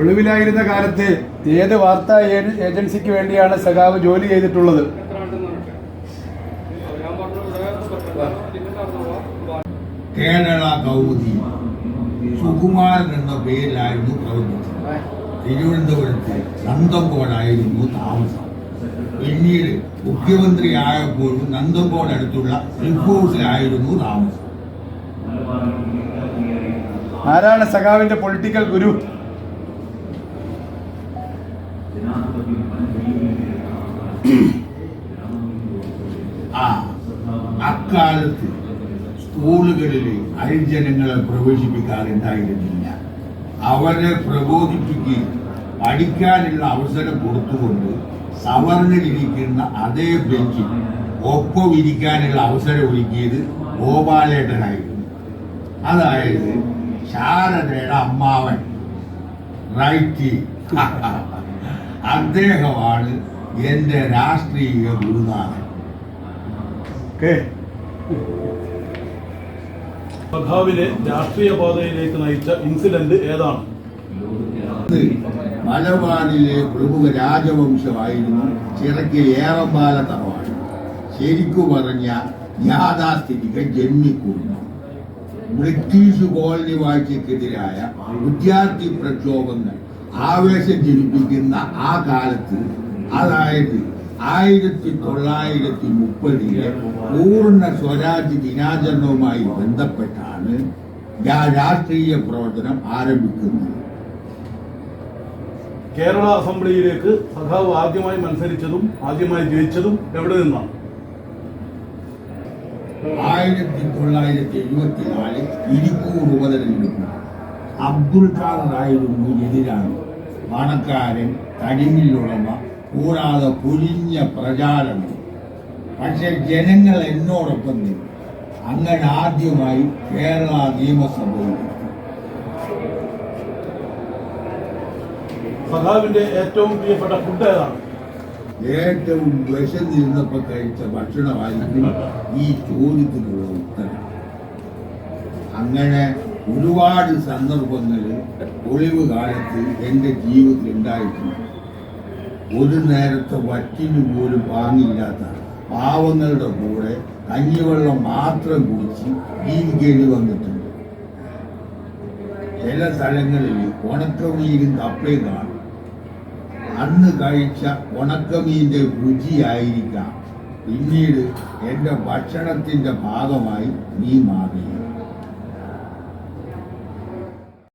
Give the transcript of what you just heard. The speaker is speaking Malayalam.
ഒളിവിലായിരുന്ന കാലത്ത് ഏത് വാർത്താ ഏജൻസിക്ക് വേണ്ടിയാണ് സഖാവ് ജോലി ചെയ്തിട്ടുള്ളത്? കേരള ഗൗതി സുകുമാരൻ എന്ന പേരിലായിരുന്നു പ്രവർത്തിച്ചത്. തിരുവനന്തപുരത്ത് നന്തങ്കോടായിരുന്നു താമസം. പിന്നീട് മുഖ്യമന്ത്രി ആയപ്പോഴും നന്തങ്കോട് അടുത്തുള്ള ക്ലിഫ് ഹൗസിലായിരുന്നു താമസം. ആരാണ് സഖാവിന്റെ പൊളിറ്റിക്കൽ ഗുരു? ആ അക്കാലത്ത് സ്കൂളുകളിൽ ഹരിജനങ്ങളെ പ്രവേശിപ്പിക്കാറുണ്ടായിരുന്നില്ല. അവരെ പ്രബോധിപ്പിക്കുകയും പഠിക്കാനുള്ള അവസരം കൊടുത്തുകൊണ്ട് സവർണരിരിക്കുന്ന അതേ ബെഞ്ചിൽ ഒപ്പം ഇരിക്കാനുള്ള അവസരം ഒരുക്കിയത് ഗോപാലേട്ടനായിരുന്നു. അതായത് ശാരദയുടെ അമ്മാവൻ. റൈറ്റ്. അദ്ദേഹമാണ് എന്റെ രാഷ്ട്രീയ ഗുരുനാഥൻ. ഓക്കെ സഖാവിനെ രാഷ്ട്രീയ പാതയിലേക്ക് നയിച്ച ഇൻസിഡന്റ് ഏതാണ്? മലബാറിലെ പ്രമുഖ രാജവംശമായിരുന്നു. ചിറക്കിൽ ഏറമ്പാല തറവാട് ശരിക്കു പറഞ്ഞ യാഥാസ്ഥിതിക ജന്മിക്കുന്നു ബ്രിട്ടീഷ് കോളനി വാഴ്ചക്കെതിരായ വിദ്യാർത്ഥി പ്രക്ഷോഭങ്ങൾ ആവേശം ജനിപ്പിക്കുന്ന ആ കാലത്ത് അതായത് ആയിരത്തി തൊള്ളായിരത്തി മുപ്പതിലെ പൂർണ സ്വരാജ് ദിനാചരണവുമായി ബന്ധപ്പെട്ടാണ് രാഷ്ട്രീയ പ്രവർത്തനം ആരംഭിക്കുന്നത്. കേരള അസംബ്ലിയിലേക്ക് സഖാവ് ആദ്യമായി മത്സരിച്ചതും ആദ്യമായി ജയിച്ചതും എവിടെ നിന്നാണ്? ആയിരത്തി തൊള്ളായിരത്തി എഴുപത്തിനാല് ഇരിക്കൂർ ഉപതെരഞ്ഞെടുപ്പ്. അബ്ദുൽ ഖാൻ ആയിരുന്നു എതിരാണ് പണക്കാരൻ കരിമില്ലുടമ കൂടാതെ പൊലിഞ്ഞ പ്രചാരണം പക്ഷെ ജനങ്ങൾ എന്നോടൊപ്പം നിന്നു. അങ്ങനെ ആദ്യമായി കേരള നിയമസഭയിൽ സഖാവിന്റെ ഏറ്റവും പ്രിയപ്പെട്ട ഫുഡ് ഏതാണ്? ഏറ്റവും വിശന്നിരുന്നപ്പോൾ കഴിച്ച ഭക്ഷണമായിരിക്കും ഈ ചോദ്യത്തിനുള്ള ഉത്തരം. അങ്ങനെ ഒരുപാട് സന്ദർഭങ്ങളിൽ ഒളിവ് കാലത്ത് എന്റെ ജീവിതത്തിൽ ഉണ്ടായിട്ടുണ്ട്. ഒരു നേരത്തെ വറ്റിന് പോലും വാങ്ങില്ലാത്ത പാവങ്ങളുടെ കൂടെ കഞ്ഞിവെള്ളം മാത്രം കുടിച്ച് ജീവിക്കേണ്ടി വന്നിട്ടുണ്ട്. ചില സ്ഥലങ്ങളിൽ ഉണക്കമീനും കപ്പയും കാണും. അന്ന് കഴിച്ച ഉണക്കമീന്റെ രുചിയായിരിക്കാം. പിന്നീട് എന്റെ ഭക്ഷണത്തിന്റെ ഭാഗമായി നീ മാറിയത്